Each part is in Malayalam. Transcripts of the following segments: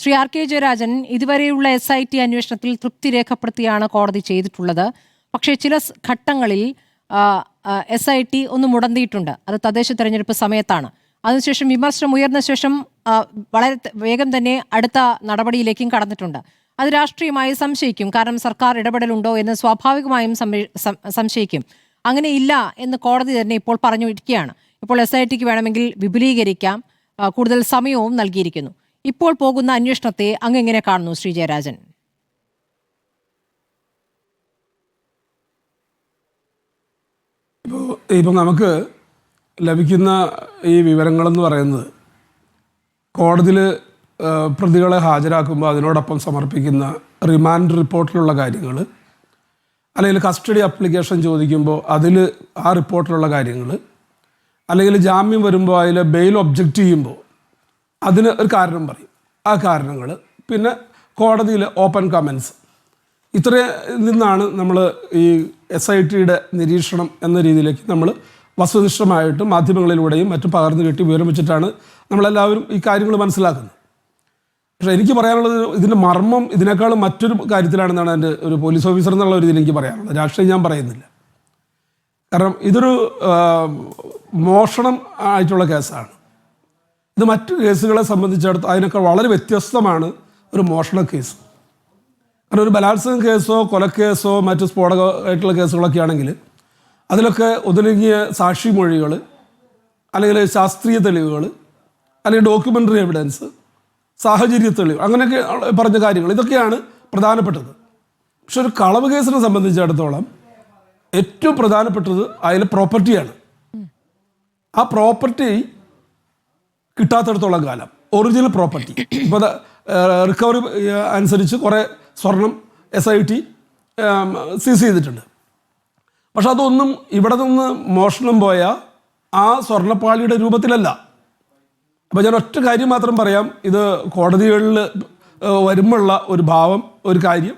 ശ്രീ ആർ കെ ജയരാജൻ ഇതുവരെയുള്ള എസ് ഐ ടി അന്വേഷണത്തിൽ തൃപ്തി രേഖപ്പെടുത്തിയാണ് കോടതി ചെയ്തിട്ടുള്ളത്. പക്ഷേ ചില ഘട്ടങ്ങളിൽ എസ് ഐ ടി ഒന്ന് മുടന്തിയിട്ടുണ്ട്. അത് തദ്ദേശ തെരഞ്ഞെടുപ്പ് സമയത്താണ്. അതിനുശേഷം വിമർശനം ഉയർന്ന ശേഷം വളരെ വേഗം തന്നെ അടുത്ത നടപടിയിലേക്കും കടന്നിട്ടുണ്ട്. അത് രാഷ്ട്രീയമായി സംശയിക്കും. കാരണം സർക്കാർ ഇടപെടലുണ്ടോ എന്ന് സ്വാഭാവികമായും സംശയിക്കും. അങ്ങനെ ഇല്ല എന്ന് കോടതി തന്നെ ഇപ്പോൾ പറഞ്ഞു ഇരിക്കുകയാണ് ഇപ്പോൾ എസ് ഐ ടിക്ക് വേണമെങ്കിൽ വിപുലീകരിക്കാം. കൂടുതൽ സമയവും നൽകിയിരിക്കുന്നു. ഇപ്പോൾ പോകുന്ന അന്വേഷണത്തെ അങ്ങ് എങ്ങനെ കാണുന്നു ശ്രീ ജയരാജൻ? ഇപ്പോൾ ഇപ്പം നമുക്ക് ലഭിക്കുന്ന ഈ വിവരങ്ങളെന്ന് പറയുന്നത് കോടതിയിൽ പ്രതികളെ ഹാജരാക്കുമ്പോൾ അതിനോടൊപ്പം സമർപ്പിക്കുന്ന റിമാൻഡ് റിപ്പോർട്ടിലുള്ള കാര്യങ്ങൾ അല്ലെങ്കിൽ കസ്റ്റഡി അപ്ലിക്കേഷൻ ചോദിക്കുമ്പോൾ അതിൽ ആ റിപ്പോർട്ടിലുള്ള കാര്യങ്ങൾ അല്ലെങ്കിൽ ജാമ്യം വരുമ്പോൾ അതിൽ ബെയിൽ ഒബ്ജക്റ്റ് ചെയ്യുമ്പോൾ അതിന് ഒരു കാരണം പറയും. ആ കാരണങ്ങൾ പിന്നെ കോടതിയിലെ ഓപ്പൺ കമൻസ് ഇത്ര നിന്നാണ് നമ്മൾ ഈ എസ് ഐ ടിയുടെ നിരീക്ഷണം എന്ന രീതിയിലേക്ക് നമ്മൾ വസ്തുനിഷ്ഠമായിട്ട് മാധ്യമങ്ങളിലൂടെയും മറ്റും പകർന്നു കിട്ടി വിവരം വെച്ചിട്ടാണ് നമ്മളെല്ലാവരും ഈ കാര്യങ്ങൾ മനസ്സിലാക്കുന്നത്. പക്ഷേ എനിക്ക് പറയാനുള്ളത് ഇതിന്റെ മർമ്മം ഇതിനേക്കാളും മറ്റൊരു കാര്യത്തിലാണെന്നാണ് എന്റെ ഒരു പോലീസ് ഓഫീസർ എന്നുള്ള ഒരു ഇതിൽ എനിക്ക് പറയാനുള്ളത്. രാഷ്ട്രീയം ഞാൻ പറയുന്നില്ല. കാരണം ഇതൊരു മോഷണം ആയിട്ടുള്ള കേസാണ്. ഇത് മറ്റു കേസുകളെ സംബന്ധിച്ചിടത്ത് അതിനൊക്കെ വളരെ വ്യത്യസ്തമാണ് ഒരു മോഷണ കേസ്. കാരണം ഒരു ബലാത്സംഗ കേസോ കൊലക്കേസോ മറ്റ് സ്ഫോടകമായിട്ടുള്ള കേസുകളൊക്കെ ആണെങ്കിൽ അതിലൊക്കെ ഒതുങ്ങിയ സാക്ഷിമൊഴികൾ അല്ലെങ്കിൽ ശാസ്ത്രീയ തെളിവുകൾ അല്ലെങ്കിൽ ഡോക്യുമെന്ററി എവിഡൻസ് സാഹചര്യ തെളിവ് അങ്ങനെയൊക്കെ പറഞ്ഞ കാര്യങ്ങൾ. ഇതൊക്കെയാണ് പ്രധാനപ്പെട്ടത്. പക്ഷെ ഒരു കളവ് കേസിനെ സംബന്ധിച്ചിടത്തോളം ഏറ്റവും പ്രധാനപ്പെട്ടത് അതിലെ പ്രോപ്പർട്ടിയാണ് ആ പ്രോപ്പർട്ടി കിട്ടാത്തിടത്തോളം കാലം. ഒറിജിനൽ പ്രോപ്പർട്ടി ഇപ്പോൾ റിക്കവറി അനുസരിച്ച് കുറേ സ്വർണം എസ് ഐ ടി സീസ് ചെയ്തിട്ടുണ്ട്. പക്ഷെ അതൊന്നും ഇവിടെ നിന്ന് മോഷണം പോയ ആ സ്വർണപ്പാളിയുടെ രൂപത്തിലല്ല. അപ്പോൾ ഞാൻ ഒറ്റ കാര്യം മാത്രം പറയാം. ഇത് കോടതികളിൽ വരുമ്പോഴുള്ള ഒരു ഭാവം ഒരു കാര്യം.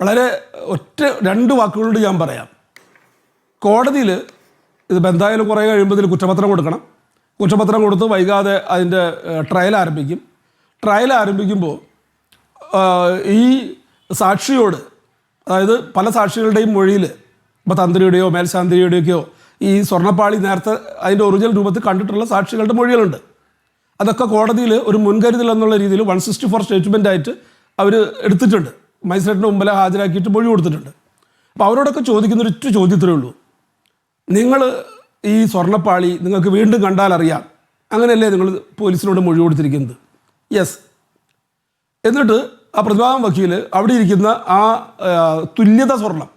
വളരെ ഒറ്റ രണ്ട് വാക്കുകളോട് ഞാൻ പറയാം. കോടതിയിൽ ഇത് ബന്ധായാലും കുറേ കഴിയുമ്പോൾ ഇതിൽ കുറ്റപത്രം കൊടുക്കണം. കുറ്റപത്രം കൊടുത്ത് വൈകാതെ അതിന്റെ ട്രയൽ ആരംഭിക്കും. ട്രയൽ ആരംഭിക്കുമ്പോൾ ഈ സാക്ഷിയോട് അതായത് പല സാക്ഷികളുടെയും മൊഴിയിൽ ഇപ്പോൾ തന്ത്രിയുടെയോ മേൽശാന്തിരിയുടെയൊക്കെയോ ഈ സ്വർണപ്പാളി നേരത്തെ അതിന്റെ ഒറിജിനൽ രൂപത്തിൽ കണ്ടിട്ടുള്ള സാക്ഷികളുടെ മൊഴികളുണ്ട്. അതൊക്കെ കോടതിയിൽ ഒരു മുൻകരുതൽ എന്നുള്ള രീതിയിൽ വൺ സിക്സ്റ്റി ഫോർ സ്റ്റേറ്റ്മെന്റ് ആയിട്ട് അവർ എടുത്തിട്ടുണ്ട്. മജിസ്ട്രേറ്റിന്റെ മുമ്പിൽ ഹാജരാക്കിയിട്ട് മൊഴി കൊടുത്തിട്ടുണ്ട്. അപ്പോൾ അവരോടൊക്കെ ചോദിക്കുന്ന ഒരു ഒറ്റ ചോദ്യത്തിലേ ഉള്ളൂ. നിങ്ങൾ ഈ സ്വർണപ്പാളി നിങ്ങൾക്ക് വീണ്ടും കണ്ടാൽ അറിയാം. അങ്ങനെയല്ലേ നിങ്ങൾ പോലീസിനോട് മൊഴി കൊടുത്തിരിക്കുന്നത്? യെസ് എന്നിട്ട് ആ പ്രതിഭാഗം വക്കീൽ അവിടെ ഇരിക്കുന്ന ആ തുല്യത സ്വർണം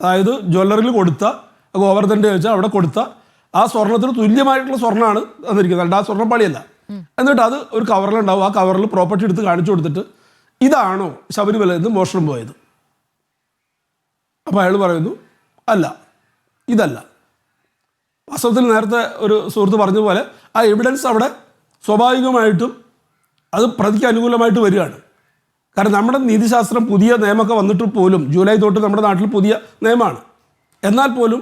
അതായത് ജ്വല്ലറിയിൽ കൊടുത്ത ഗോവർദ്ധന്റെ വെച്ചാൽ അവിടെ കൊടുത്ത ആ സ്വർണത്തിന് തുല്യമായിട്ടുള്ള സ്വർണമാണ് തന്നിരിക്കുന്നത്. അല്ല ആ സ്വർണപ്പാളിയല്ല. എന്നിട്ട് അത് ഒരു കവറിലുണ്ടാവും ആ കവറിൽ പ്രോപ്പർട്ടി എടുത്ത് കാണിച്ചു കൊടുത്തിട്ട് ഇതാണോ ശബരിമല നിന്ന് മോഷണം പോയത്? അപ്പോൾ അയാൾ പറയുന്നു അല്ല ഇതല്ല. വാസ്തവത്തിൽ നേരത്തെ ഒരു സുഹൃത്ത് പറഞ്ഞ പോലെ ആ എവിഡൻസ് അവിടെ സ്വാഭാവികമായിട്ടും അത് പ്രതിക്ക് അനുകൂലമായിട്ട് വരികയാണ്. കാരണം നമ്മുടെ നീതിശാസ്ത്രം പുതിയ നിയമമൊക്കെ വന്നിട്ട് പോലും ജൂലൈ തൊട്ട് നമ്മുടെ നാട്ടിൽ പുതിയ നിയമമാണ്. എന്നാൽ പോലും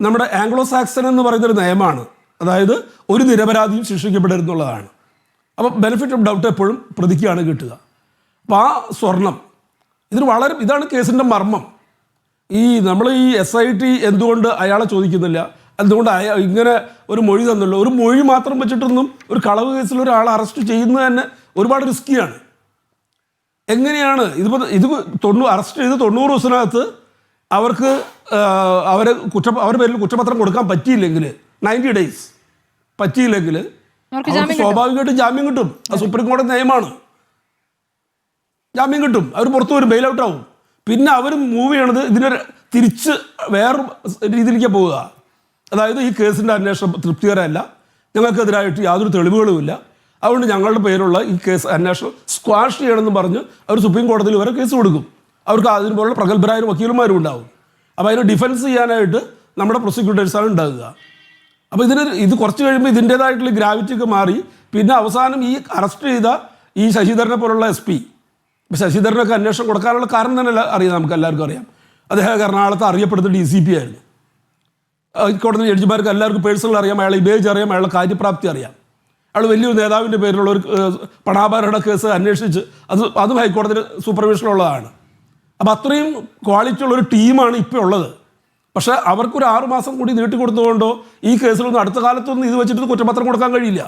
നമ്മുടെ ആംഗ്ലോ സാക്സൺ എന്ന് പറയുന്നൊരു നിയമമാണ്. അതായത് ഒരു നിരപരാധിയും ശിക്ഷിക്കപ്പെടരുന്നുള്ളതാണ് അപ്പോൾ ബെനിഫിറ്റ് ഓഫ് ഡൗട്ട് എപ്പോഴും പ്രതിക്കാണ് കിട്ടുക. അപ്പോൾ ആ സ്വർണം ഇതിന് വളരെ ഇതാണ് കേസിന്റെ മർമ്മം. ഈ നമ്മൾ ഈ എസ് ഐ ടി എന്തുകൊണ്ട് അയാളെ ചോദിക്കുന്നില്ല? എന്തുകൊണ്ട് അയാൾ ഇങ്ങനെ ഒരു മൊഴി തന്നല്ലോ ഒരു മൊഴി മാത്രം വെച്ചിട്ടൊന്നും ഒരു കളവ് കേസിൽ ഒരാൾ അറസ്റ്റ് ചെയ്യുന്നത് തന്നെ ഒരുപാട് റിസ്ക്കിയാണ് എങ്ങനെയാണ് ഇതിപ്പോൾ ഇത് തൊണ്ണൂ അറസ്റ്റ് ചെയ്ത് തൊണ്ണൂറ് ദിവസത്തിനകത്ത് അവർക്ക് അവർ അവരെ കുറ്റ അവരുടെ പേരിൽ കുറ്റപത്രം കൊടുക്കാൻ പറ്റിയില്ലെങ്കിൽ നയന്റി ഡേയ്സ് പറ്റിയില്ലെങ്കിൽ സ്വാഭാവികമായിട്ടും ജാമ്യം കിട്ടും. അത് സുപ്രീം കോടതി നിയമമാണ് ജാമ്യം കിട്ടും. അവർ പുറത്തു വരും ബെയിൽ ഔട്ട് ആവും. പിന്നെ അവർ മൂവ് ചെയ്യണത് ഇതിനൊരു തിരിച്ച് വേറെ രീതിയിലേക്ക് പോവുക. അതായത് ഈ കേസിന്റെ അന്വേഷണം തൃപ്തികരമല്ല. ഞങ്ങൾക്കെതിരായിട്ട് യാതൊരു തെളിവുകളുമില്ല. അതുകൊണ്ട് ഞങ്ങളുടെ പേരുള്ള ഈ കേസ് അന്വേഷണം സ്ക്വാഷ് ചെയ്യണമെന്ന് പറഞ്ഞ് അവർ സുപ്രീം കോടതിയിൽ വരെ കേസ് കൊടുക്കും. അവർക്ക് അതിന് പോലുള്ള പ്രഗത്ഭരായ വക്കീലന്മാരും ഉണ്ടാവും. അപ്പോൾ അതിന് ഡിഫൻസ് ചെയ്യാനായിട്ട് നമ്മുടെ പ്രോസിക്യൂട്ടേഴ്സാണ് ഉണ്ടാകുക അപ്പോൾ ഇതിന് ഇത് കുറച്ച് കഴിയുമ്പോൾ ഇതിന്റേതായിട്ടുള്ള ഗ്രാവിറ്റി ഒക്കെ മാറി. പിന്നെ അവസാനം ഈ അറസ്റ്റ് ചെയ്ത ഈ ശശിധരനെ പോലുള്ള എസ് പി ശശിധരനൊക്കെ അന്വേഷണം കൊടുക്കാനുള്ള കാരണം തന്നെ അറിയാം നമുക്ക് എല്ലാവർക്കും അറിയാം. അദ്ദേഹം എറണാകുളത്ത് അറിയപ്പെടുന്ന ഡി സി പി ആയിരുന്നു. ആ, കോടതി ജഡ്ജിമാർക്ക് എല്ലാവർക്കും പേഴ്സണൽ അറിയാം അയാളെ ഇമേജ് അറിയാം അയാളുടെ കാര്യപ്രാപ്തി അറിയാം. അയാൾ വലിയൊരു നേതാവിന്റെ പേരിലുള്ള ഒരു ഏഹ്, കേസ് അന്വേഷിച്ച് അത് അതും ഹൈക്കോടതിയുടെ സൂപ്പർവിഷനുള്ളതാണ് അപ്പോൾ അത്രയും ക്വാളിറ്റി ഉള്ളൊരു ടീമാണ് ഇപ്പോൾ ഉള്ളത്. പക്ഷേ അവർക്കൊരു ആറ് മാസം കൂടി നീട്ടിക്കൊടുത്തുകൊണ്ടോ ഈ കേസിലൊന്നും അടുത്ത കാലത്തൊന്നും ഇത് വെച്ചിട്ട് കുറ്റപത്രം കൊടുക്കാൻ കഴിയില്ല.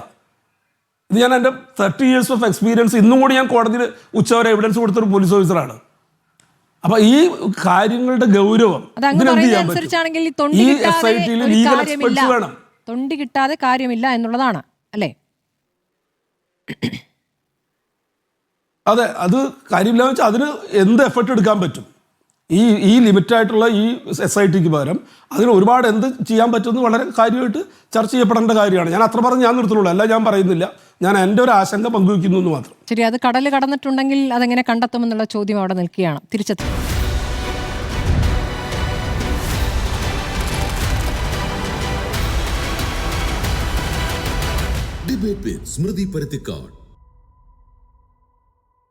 ഇത് ഞാൻ എന്റെ തേർട്ടി ഇയേഴ്സ് ഓഫ് എക്സ്പീരിയൻസ് ഇന്നും കൂടി ഞാൻ കോടതിയിൽ ഉച്ചവരെ എവിഡൻസ് കൊടുത്തൊരു പോലീസ് ഓഫീസറാണ് അപ്പൊ ഈ കാര്യങ്ങളുടെ ഗൗരവം ഈ എസ് ഐ ടിയിൽ ലീഗൽ എക്സ്പെർട്സ് വേണം. തൊണ്ടി കിട്ടാതെ കാര്യമില്ല എന്നുള്ളതാണ് അല്ലേ? അതെ അത് കാര്യമില്ല വെച്ചാൽ അതിന് എന്ത് എഫർട്ട് എടുക്കാൻ പറ്റും? ഈ ഈ ലിമിറ്റായിട്ടുള്ള ഈ എസ് ഐ ടിക്ക് പകരം അതിന് ഒരുപാട് എന്ത് ചെയ്യാൻ പറ്റുമെന്ന് വളരെ കാര്യമായിട്ട് ചർച്ച ചെയ്യപ്പെടേണ്ട കാര്യമാണ്. ഞാൻ അത്ര പറഞ്ഞ് ഞാൻ നിർത്തുള്ളൂ അല്ല ഞാൻ പറയുന്നില്ല. ഞാൻ എന്റെ ഒരു ആശങ്ക പങ്കുവയ്ക്കുന്നു എന്ന് മാത്രം. ശരി അത് കടൽ കടന്നിട്ടുണ്ടെങ്കിൽ അതെങ്ങനെ കണ്ടെത്തുമെന്നുള്ള ചോദ്യം അവിടെ നിൽക്കുകയാണ്. തിരിച്ചെത്തും. ഡിബേറ്റ് സ്മൃതി പരുത്തിക്കാട്